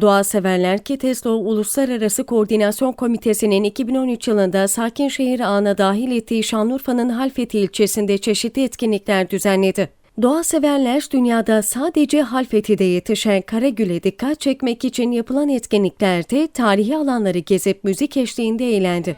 Doğa Severler Keteslo Uluslararası Koordinasyon Komitesi'nin 2013 yılında sakin şehir ağına dahil ettiği Şanlıurfa'nın Halfeti ilçesinde çeşitli etkinlikler düzenledi. Doğa severler dünyada sadece Halfeti'de yetişen Karagül'e dikkat çekmek için yapılan etkinliklerde tarihi alanları gezip müzik eşliğinde eğlendi.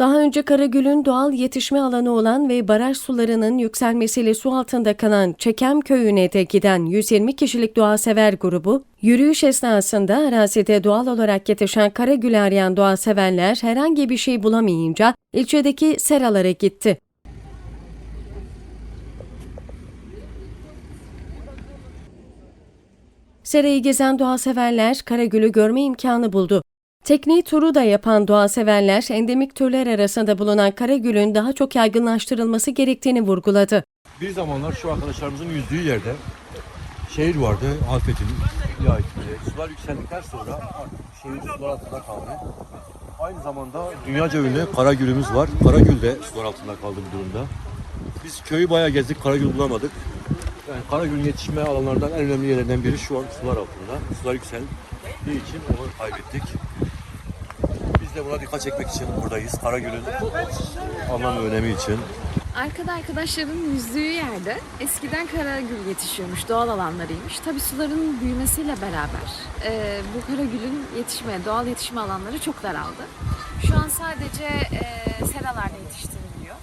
Daha önce Karagül'ün doğal yetişme alanı olan ve baraj sularının yükselmesiyle su altında kalan Çekem köyüne de giden 120 kişilik doğasever grubu, yürüyüş esnasında arazide doğal olarak yetişen Karagül'ü arayan doğaseverler herhangi bir şey bulamayınca ilçedeki seralara gitti. Serayı gezen doğaseverler Karagül'ü görme imkanı buldu. Tekne turu da yapan doğaseverler endemik türler arasında bulunan Karagül'ün daha çok yaygınlaştırılması gerektiğini vurguladı. Bir zamanlar şu arkadaşlarımızın yüzdüğü yerde şehir vardı, ait bile. Sular yükseldikten sonra şehir sular altında kaldı. Aynı zamanda dünyaca ünlü Karagül'ümüz var. Karagül de sular altında kaldı bu durumda. Biz köyü bayağı gezdik, Karagül bulamadık. Yani Karagül'ün yetişme alanlarından en önemli yerlerden biri şu an sular altında. Sular yükseldiği için onu kaybettik. Biz de buna dikkat çekmek için buradayız. Karagül'ün anlam ve önemi için. Arkada arkadaşların yüzdüğü yerde eskiden karagül yetişiyormuş, doğal alanlarıymış. Tabii suların büyümesiyle beraber e, bu karagülün yetişme, doğal yetişme alanları çok daraldı. Şu an sadece e, seralarda yetiştiriliyor.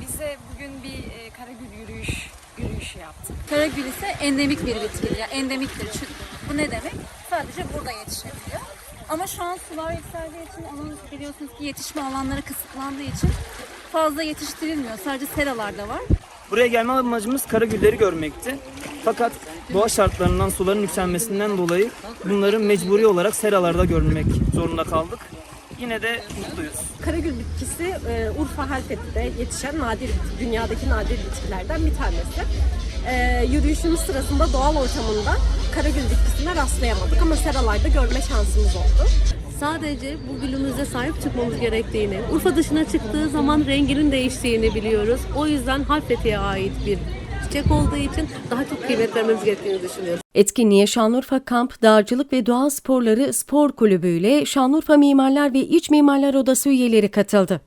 Biz de bugün bir e, karagül yürüyüş yürüyüşü yaptık. Karagül ise endemik bir bitkidir. Yani endemiktir. Çünkü bu ne demek? Sadece burada yetişebiliyor. Ama şu an sular yükseldiği için onun biliyorsunuz ki yetişme alanları kısıtlandığı için fazla yetiştirilmiyor. Sadece seralarda var. Buraya gelme amacımız karagülleri görmekti. Fakat doğa şartlarından suların yükselmesinden dolayı bunları mecburi olarak seralarda görmek zorunda kaldık. Yine de mutluyuz. Karagül bitkisi e, Urfa Halfeti'de yetişen nadir bitki, dünyadaki nadir bitkilerden bir tanesi. E, yürüyüşümüz sırasında doğal ortamında karagül bitkisine rastlayamadık ama seralarda görme şansımız oldu. Sadece bu gülümüze sahip çıkmamız gerektiğini, Urfa dışına çıktığı zaman renginin değiştiğini biliyoruz. O yüzden Halfeti'ye ait bir çiçek olduğu için daha çok kıymet vermemiz gerektiğini düşünüyoruz. Etkinliğe Şanlıurfa Kamp Dağcılık ve Doğa Sporları Spor Kulübü ile Şanlıurfa Mimarlar ve İç Mimarlar Odası üyeleri katıldı.